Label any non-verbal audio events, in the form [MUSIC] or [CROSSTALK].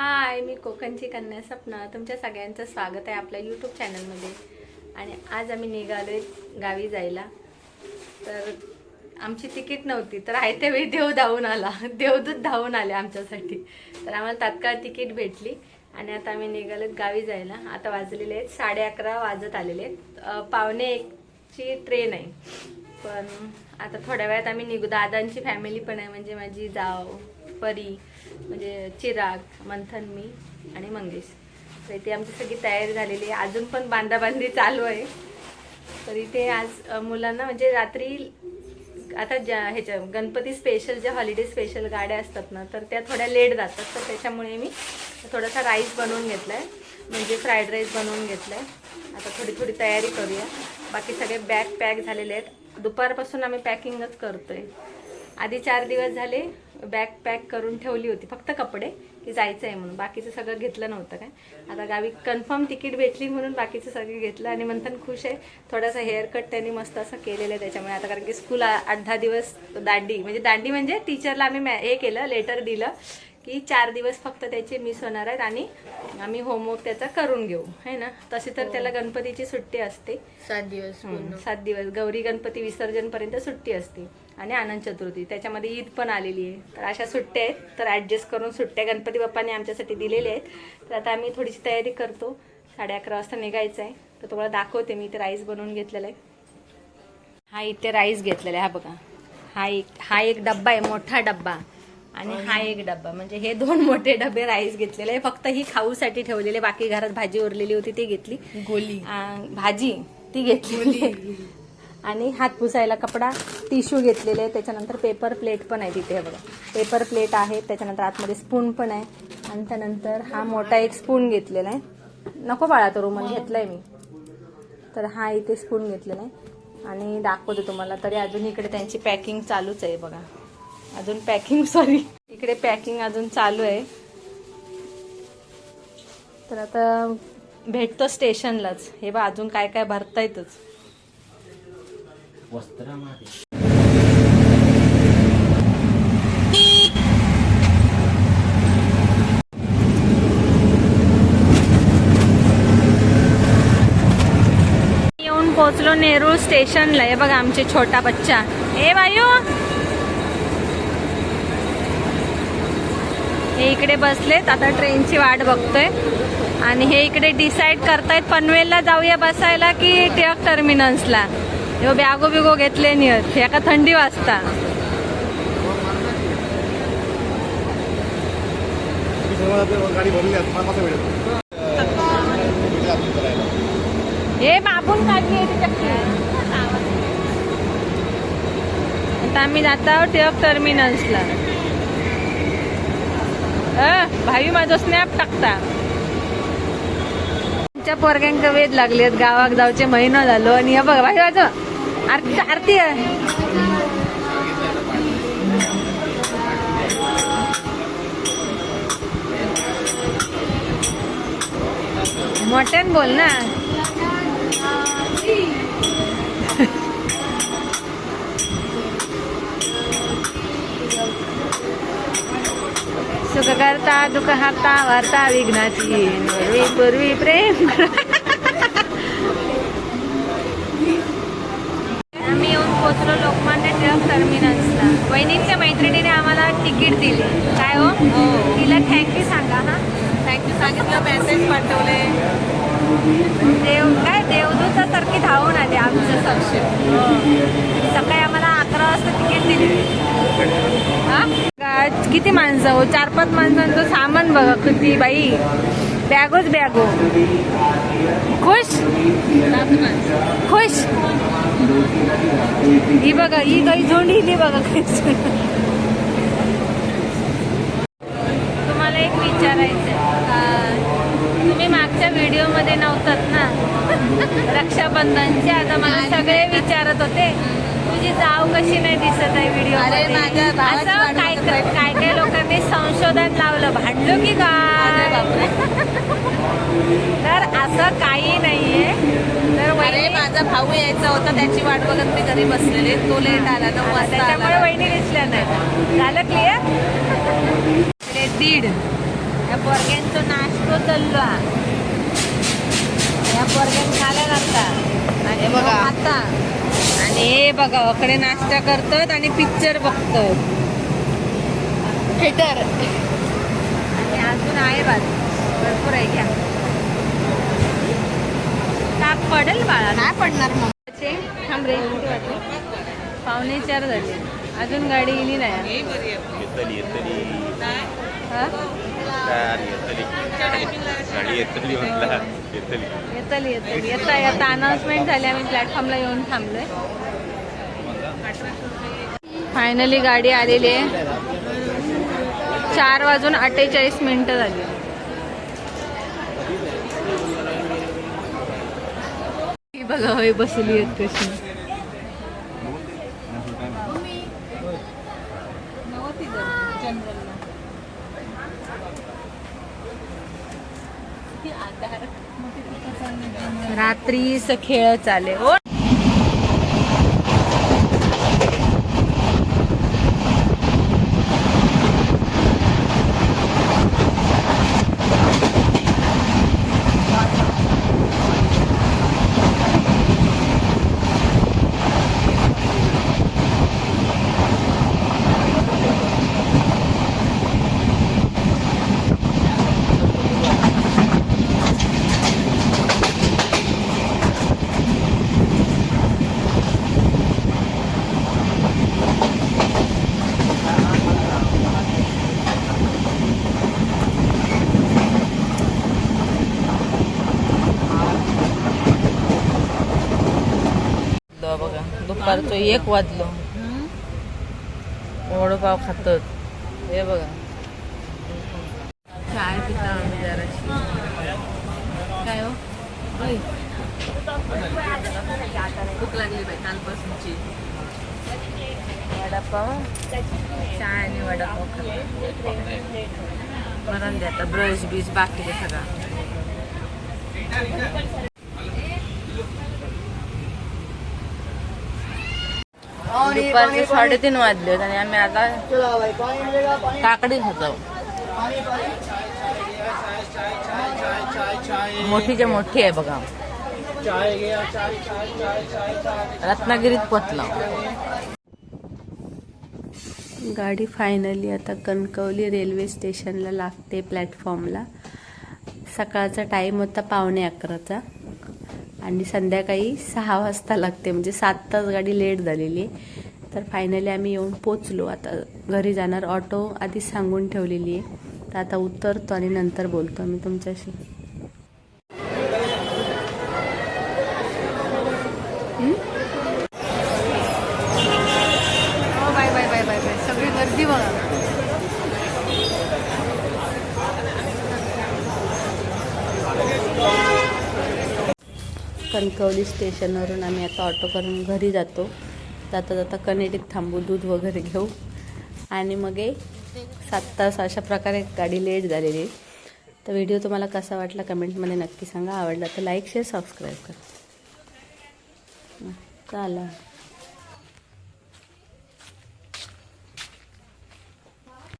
हाय मी कोकणची कन्या सपना. तुमच्या सगळ्यांचं स्वागत आहे आपल्या यूट्यूब चॅनलमध्ये आणि आज आम्ही निघालो गावी जायला. तर आमची तिकीट नव्हती तर आहे त्यावेळी देव धावून आला. देवदूत धावून आले आमच्यासाठी. तर आम्हाला तात्काळ तिकीट भेटली. आणि आता आम्ही निघालो गावी जायला. आता वाजलेले आहेत साडे अकरा वाजत आलेले आहेत. पावणे एकची ट्रेन आहे. पण आता थोड्या वेळात आम्ही निघू. दादांची फॅमिली पण आहे म्हणजे माझी जाव परी म्हणजे चिराग मंथन मी आणि मंगेश. तर इथे आमची सगळी तयारी झालेली आहे. अजून पण बांधाबांधी चालू आहे. तर इथे आज मुलांना म्हणजे रात्री आता ज्या ह्याच्या गणपती स्पेशल ज्या हॉलिडे स्पेशल गाड्या असतात ना तर त्या थोड्या लेट जातात. तर त्याच्यामुळे मी थोडासा राईस बनवून घेतला आहे म्हणजे फ्राईड राईस बनवून घेतला आहे आता थोडी थोडी तयारी करूया. बाकी सगळे बॅग पॅक झालेले आहेत. दुपारपासून आम्ही पॅकिंगच करतो आहे आधी चार दिवस झाले बॅग पॅक करून ठेवली होती फक्त कपडे की जायचं आहे म्हणून. बाकीचं सगळं घेतलं नव्हतं काय. आता गावी कन्फर्म तिकीट भेटली म्हणून बाकीचं सगळं घेतलं आणि मंथन खुश आहे. थोडासा हेअरकट त्यांनी मस्त असं केलेलं आहे त्याच्यामुळे. आता कारण की स्कूल आठ दहा दिवस दांडी म्हणजे दांडी म्हणजे टीचरला आम्ही मॅ हे केलं लेटर दिलं की चार दिवस फक्त त्याचे मिस होणार आहेत आणि आम्ही होमवर्क त्याचा करून घेऊ है ना? तशी तर त्याला गणपतीची सुट्टी असते. सात दिवस सात दिवस. गौरी गणपती विसर्जन पर्यंत सुट्टी असते. आणि आनंद चतुर्थी. त्याच्यामध्ये ईद पण आलेली आहे. तर अशा सुट्ट्या आहेत. तर ऍडजस्ट करून सुट्ट्या गणपती बाप्पाने आमच्यासाठी दिलेल्या आहेत. तर आता आम्ही थोडीशी तयारी करतो. साडे अकरा वाजता निघायचं आहे. तर तुम्हाला दाखवते मी इथे राईस बनवून घेतलेला आहे. हा इथे राईस घेतलेला आहे. हा बघा. हा एक हा एक डब्बा आहे. मोठा डब्बा. आणि हा एक डब्बा. म्हणजे हे दोन [LAUGHS] मोठे डबे राईस घेतलेले. फक्त ही खाऊसाठी ठेवलेले. बाकी घरात भाजी उरलेली होती ती घेतली. गोली. भाजी ती घेतलेली [LAUGHS] आणि हात पुसायला कपडा टिश्यू घेतलेले. आहे त्याच्यानंतर पेपर प्लेट पण आहे तिथे बघा. पेपर प्लेट आहे. त्याच्यानंतर आतमध्ये स्पून पण आहे. आणि त्यानंतर हा मोठा एक स्पून घेतलेला आहे. नको बाळा तो रुमाल घेतलाय मी. तर हा इथे स्पून घेतलेला आहे. आणि दाखवते तुम्हाला. तरी अजून इकडे त्यांची पॅकिंग चालूच आहे बघा. अजून पॅकिंग सॉरी इकडे पॅकिंग अजून चालू आहे. तर आता भेटतो स्टेशनलाच. हे बा अजून काय काय भरता येतच. येऊन पोहोचलो नेरूळ स्टेशनला. हे बघा आमचे छोटा बच्चा. ए बायू! हे इकडे बसलेत. आता ट्रेनची वाट बघतोय. आणि हे इकडे डिसाईड करतायत. पनवेलला जाऊया बसायला की टिळक टर्मिनल्सला ह्यो बॅगो बिगो घेतले नाही एका थंडी वाजता. हे मापून काढली आहे आता आम्ही जात आहोत टिळक टर्मिनल्सला भाई भावी माझं स्नॅप टाकता. आमच्या पोरग्यांका वेद लागलेत गावाक जाऊचे महिना झालो आणि हे बघ भाई माझं आरती आरती आहे. मोठ्यान बोल ना. सुख करता दुःख हाता वार्ता विघ्नाची. पूर्वी पूर्वी प्रेम. आम्ही येऊन पोहोचलो लोकमान्य टिळक टर्मिनल्सला वहिनींच्या मैत्रिणीने आम्हाला तिकीट दिली. काय हो? तिला थँक्यू सांगा हा. थँक्यू सांगितलं मेसेज पाठवले. देव काय देवदूतासारखी धावून आली आमचं संशय. सकाळी आम्हाला अकरा वाजता तिकीट दिली. हा? किती माणसं? हो चार पाच माणसांचं सामान बघा किती बाई. बॅगोच बॅगो खुश? खुश? ही बघा ही काही झोंडी ही बघा तुम्हाला एक विचारायचं तुम्ही मागच्या व्हिडिओमध्ये नव्हतात ना? रक्षाबंधनचे? आता मला सगळे विचारत होते. तुझी जाव कशी नाही दिसत आहे व्हिडिओ असं काय. काय काय लोकांनी संशोधन लावलं? भांडलो की काय? तर असं काही नाहीये. तर अरे वहिनी माझा भाऊ यायचा होता त्याची वाट बघत मी घरी बसलेले. तो लेट आला नऊ वाजता त्याच्यामुळे वहिनी दिसल्या नाही. झालं क्लिअर दीड. या पोरग्यांचो नाश्तो चाललो हा. या पोरग्यान खायला घालता आणि बघा. मग खाता आणि हे बघा अकडे नाश्ता करतात आणि पिक्चर बघतात. थिएटर आणि अजून आहे बाज भरपूर आहे घ्या. ताप पडेल बाळा. नाही पडणार मग. चे थांब रे? पावणे चार झाले. अजून गाडी येली नाही. येतली. येतली येतली येता येता अनाऊन्समेंट झाली आम्ही प्लॅटफॉर्मला येऊन थांबलोय. फायनली गाडी आलेली आहे. चार वाजून अठ्ठेचाळीस मिनिटं झाली. ही बघा होय बसली आहेत कशी. रात्रीच खेळ चाले. हो बघा. दुपारचं एक वाजलो. वडपाव खातात. हे बघा. चाय पिता आम्ही जराशी. काय हो. भूक लागली बाई कालपासूनची. वडापाव? चाय आणि वडापाव खातो. बरं द्या आता. ब्रश बीच बाकी सगळं. दुपारचे साडेतीन वाजले आणि आम्ही आता काकडी खातो. मोठीच्या मोठी आहे बघा. रत्नागिरीत पोचला. गाडी फायनली आता कणकवली रेल्वे स्टेशनला लागते प्लॅटफॉर्मला सकाळचा टाईम होता पावणे अकराचा. आणि संध्याकाळी सहा वाजता लागते म्हणजे सात तास गाडी लेट झालेली. आहे तर फायनली आम्ही येऊन पोचलो आता घरी जाणार ऑटो आधीच सांगून ठेवलेली आहे. तर आता उतरतो आणि नंतर बोलतो मी तुमच्याशी. हो bye bye bye bye bye. सगळी गर्दी बघा. कणकवली स्टेशनवरून आम्ही आता ऑटो करून घरी जातो. जाता जाता कनेडीत थांबू दूध वगैरे घेऊ. आणि मग सात तास अशा प्रकारे गाडी लेट झालेली. तर व्हिडिओ तुम्हाला कसा वाटला कमेंटमध्ये नक्की सांगा. आवडला तर लाईक शेअर सबस्क्राईब करा. चला.